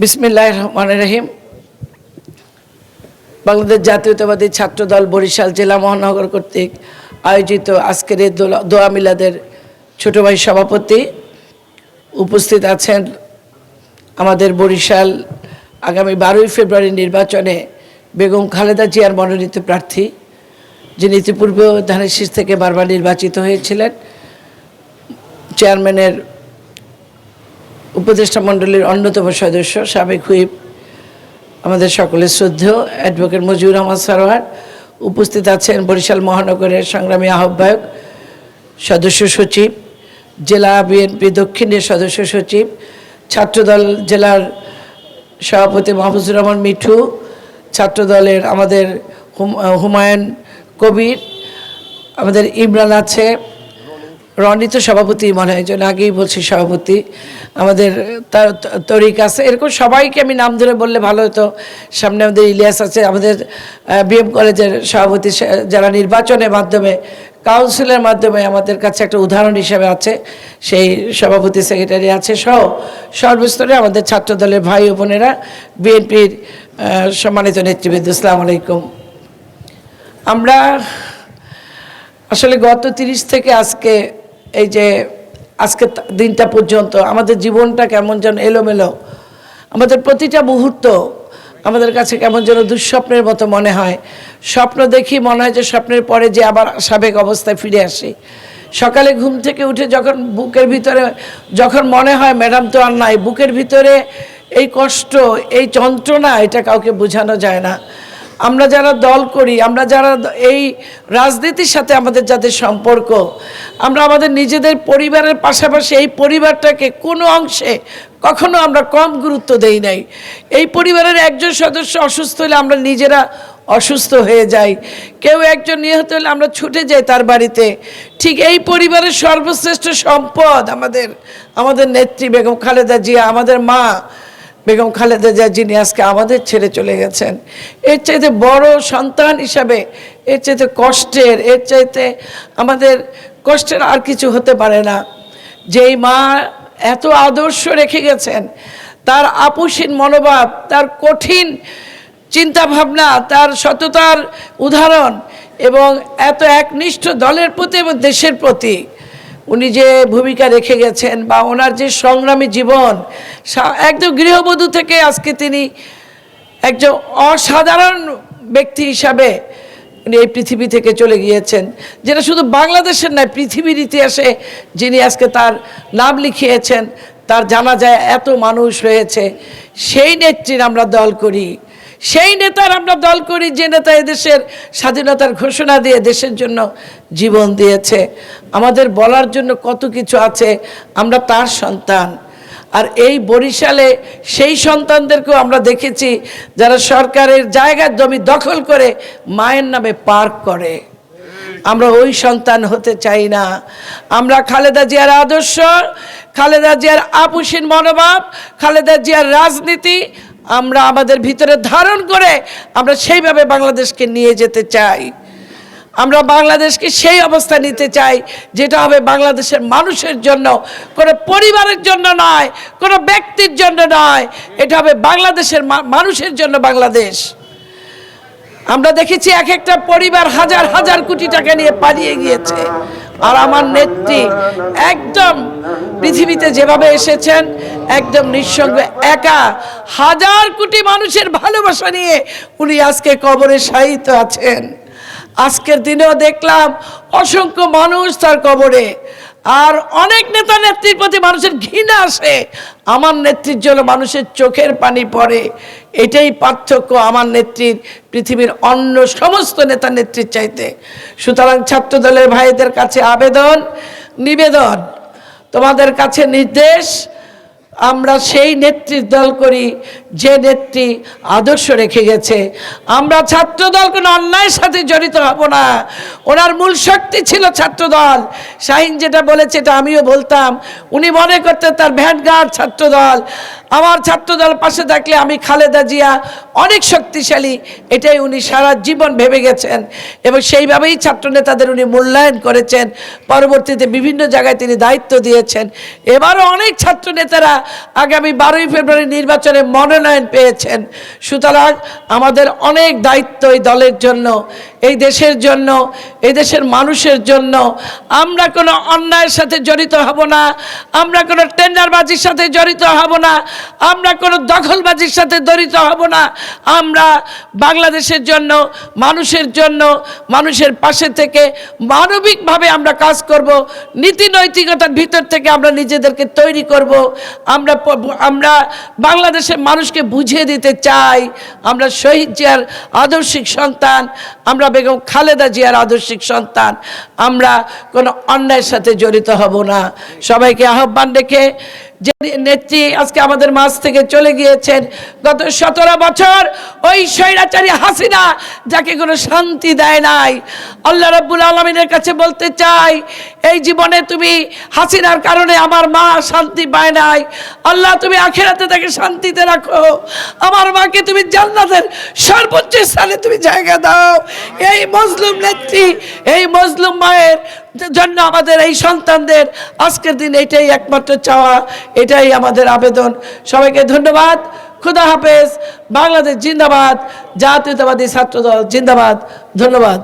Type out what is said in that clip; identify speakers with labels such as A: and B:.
A: বিসমিল্লাহ রহমান রহিম। বাংলাদেশ জাতীয়তাবাদী ছাত্রদল বরিশাল জেলা মহানগর কর্তৃক আয়োজিত আজকের এই দোয়া মিলাদের ছোট ভাই সভাপতি উপস্থিত আছেন আমাদের বরিশাল আগামী বারোই ফেব্রুয়ারি নির্বাচনে বেগম খালেদা জিয়ার মনোনীত প্রার্থী, যিনি ইতিপূর্বেও ধানের শীষ থেকে বারবার নির্বাচিত হয়েছিলেন। চেয়ারম্যানের উপদেষ্টা মণ্ডলীর অন্যতম সদস্য, সাবেক হুইপ, আমাদের সকলের শ্রদ্ধেয় অ্যাডভোকেট মজিউর রহমান সরোয়ার, উপস্থিত আছেন বরিশাল মহানগরের সংগ্রামী আহ্বায়ক, সদস্য সচিব, জেলা বিএনপি দক্ষিণের সদস্য সচিব, ছাত্রদল জেলার সভাপতি মাহফুজুর রহমান মিঠু, ছাত্রদলের আমাদের হুম- হুমায়ুন কবির, আমাদের ইমরান আছে রনি তো সভাপতি মনে হয় আগেই বলছি সভাপতি, আমাদের তার তরিক আছে। এরকম সবাইকে আমি নাম ধরে বললে ভালো হতো। সামনে আমাদের ইলিয়াস আছে, আমাদের বিএম কলেজের সভাপতি যারা নির্বাচনের মাধ্যমে, কাউন্সিলের মাধ্যমে আমাদের কাছে একটা উদাহরণ হিসেবে আছে, সেই সভাপতি, সেক্রেটারি আছে সহ সর্বস্তরে আমাদের ছাত্রদলের ভাই ও বোনেরা, বিএনপির সম্মানিত নেতৃবৃন্দ, আসসালামু আলাইকুম। আমরা আসলে গত তিরিশ থেকে আজকে এই যে আজকে দিনটা পর্যন্ত আমাদের জীবনটা কেমন যেন এলোমেলো। আমাদের প্রতিটা মুহূর্ত আমাদের কাছে কেমন যেন দুঃস্বপ্নের মতো মনে হয়। স্বপ্ন দেখি মনে হয় যে স্বপ্নের পরে যে আবার সাবেক অবস্থায় ফিরে আসি। সকালে ঘুম থেকে উঠে যখন বুকের ভিতরে, যখন মনে হয়, ম্যাডাম তো আর নাই, বুকের ভিতরে এই কষ্ট, এই যন্ত্রণা, এটা কাউকে বোঝানো যায় না। আমরা যারা দল করি, আমরা যারা এই রাজনীতির সাথে আমাদের যাদের সম্পর্ক, আমরা আমাদের নিজেদের পরিবারের পাশাপাশি এই পরিবারটাকে কোনো অংশে কখনো আমরা কম গুরুত্ব দেই নাই। এই পরিবারের একজন সদস্য অসুস্থ হলে আমরা নিজেরা অসুস্থ হয়ে যাই। কেউ একজন নিহত হলে আমরা ছুটে যাই তার বাড়িতে। ঠিক এই পরিবারের সর্বশ্রেষ্ঠ সম্পদ আমাদের আমাদের নেত্রী বেগম খালেদা জিয়া, আমাদের মা বেগম খালেদা জিয়া, যিনি আজকে আমাদের ছেড়ে চলে গেছেন, এর চাইতে বড় সন্তান হিসাবে, এর চাইতে কষ্টের, এর চাইতে আমাদের কষ্টের আর কিছু হতে পারে না। যেই মা এত আদর্শ রেখে গেছেন, তার আপুসীন মনোভাব, তার কঠিন চিন্তা ভাবনা তার সততার উদাহরণ এবং এত একনিষ্ঠ দলের প্রতি এবং দেশের প্রতি উনি যে ভূমিকা রেখে গেছেন বা ওনার যে সংগ্রামী জীবন একদম গৃহবধূ থেকে আজকে তিনি একজন অসাধারণ ব্যক্তি হিসাবে উনি এই পৃথিবী থেকে চলে গিয়েছেন। যেটা শুধু বাংলাদেশের নয়, পৃথিবীর ইতিহাসে যিনি আজকে তার নাম লিখিয়েছেন, তার জানা যায় এত মানুষ রয়েছে। সেই নেত্রীর আমরা দল করি। সেই নেতার আমরা দল করি, যে নেতা এদেশের স্বাধীনতার ঘোষণা দিয়ে দেশের জন্য জীবন দিয়েছে। আমাদের বলার জন্য কত কিছু আছে, আমরা তার সন্তান। আর এই বরিশালে সেই সন্তানদেরকেও আমরা দেখেছি, যারা সরকারের জায়গার জমি দখল করে মায়ের নামে পার্ক করে। আমরা ওই সন্তান হতে চাই না। আমরা খালেদা জিয়ার আদর্শ, খালেদা জিয়ার আপুসীন মনোভাব, খালেদা জিয়ার রাজনীতি আমরা আমাদের ভিতরে ধারণ করে আমরা সেইভাবে বাংলাদেশকে নিয়ে যেতে চাই। আমরা বাংলাদেশকে সেই অবস্থা নিতে চাই যেটা হবে বাংলাদেশের মানুষের জন্য, কোনো পরিবারের জন্য নয়, কোনো ব্যক্তির জন্য নয়। এটা হবে বাংলাদেশের মানুষের জন্য বাংলাদেশ। আমরা দেখেছি এক একটা পরিবার হাজার হাজার কোটি টাকা নিয়ে পালিয়ে গিয়েছে। আর আমার নেত্রী একদম পৃথিবীতে যেভাবে এসেছেন একদম নিঃসঙ্গ, একা হাজার কোটি মানুষের ভালোবাসা নিয়ে উনি আজকে কবরে শায়িত আছেন। আজকের দিনেও দেখলাম অসংখ্য মানুষ তার কবরে, আর অনেক নেতা নেত্রীর প্রতি মানুষের ঘৃণা আসে। আমার নেত্রীর জন্য মানুষের চোখের পানি পড়ে। এটাই পার্থক্য আমার নেত্রীর, পৃথিবীর অন্য সমস্ত নেতা নেত্রীর চাইতে। সুতরাং ছাত্রদলের ভাইদের কাছে আবেদন, নিবেদন। তোমাদের কাছে নির্দেশ আমরা সেই নেতৃত্ব দল করি যে নেত্রী আদর্শ রেখে গেছে, আমরা ছাত্রদল কোনো অন্যায়ের সাথে জড়িত হব না। ওনার মূল শক্তি ছিল ছাত্রদল। শাহিন যেটা বলেছে, এটা আমিও বলতাম। উনি মনে করতেন তার ভ্যানগার্ড ছাত্রদল। আমার ছাত্রদল পাশে থাকলে আমি খালেদা জিয়া অনেক শক্তিশালী, এটাই উনি সারা জীবন ভেবে গেছেন। এবং সেইভাবেই ছাত্র নেতাদের উনি মূল্যায়ন করেছেন। পরবর্তীতে বিভিন্ন জায়গায় তিনি দায়িত্ব দিয়েছেন। এবারও অনেক ছাত্র নেতারা আগামী বারোই ফেব্রুয়ারি নির্বাচনে মনোনয়ন পেয়েছেন। সুতরাং আমাদের অনেক দায়িত্ব এই দলের জন্য, এই দেশের জন্য, এই দেশের মানুষের জন্য। আমরা কোনো অন্যায়ের সাথে জড়িত হব না, আমরা কোনো টেন্ডারবাজির সাথে জড়িত হব না, আমরা কোনো দখলবাজির সাথে জড়িত হব না। আমরা বাংলাদেশের জন্য, মানুষের জন্য, মানুষের পাশে থেকে মানবিকভাবে আমরা কাজ করব নীতি নৈতিকতার ভিতর থেকে আমরা নিজেদেরকে তৈরি করব। আমরা আমরা বাংলাদেশের মানুষকে বুঝিয়ে দিতে চাই। আমরা শহীদ জিয়ার আদর্শিক সন্তান, আমরা বেগম খালেদা জিয়ার আদর্শিক সন্তান, আমরা কোনো অন্যায়ের সাথে জড়িত হব না। সবাইকে আহ্বান রেখে নেত্রী আজকে আমাদের মাঝ থেকে চলে গিয়েছেন, গত সতেরো বছর ওই স্বৈরাচারী হাসিনা যাকে কোনো শান্তি দেয় নাই। আল্লাহ রাব্বুল আলমিনের কাছে বলতে চাই, এই জীবনে তুমি হাসিনার কারণে আমার মা শান্তি পায় নাই। আল্লাহ, তুমি আখেরাতে তাকে শান্তিতে রাখো। আমার মাকে তুমি জান্নাতের সর্বোচ্চ স্থানে তুমি জায়গা দাও। এই মজলুম নেত্রী, এই মজলুম মায়ের জন্য আমাদের এই সন্তানদের আজকের দিন এটাই একমাত্র চাওয়া, এটাই আমাদের আবেদন। সবাইকে ধন্যবাদ। খুদা হাফেজ। বাংলাদেশ জিন্দাবাদ। জাতীয়তাবাদী ছাত্রদল জিন্দাবাদ। ধন্যবাদ।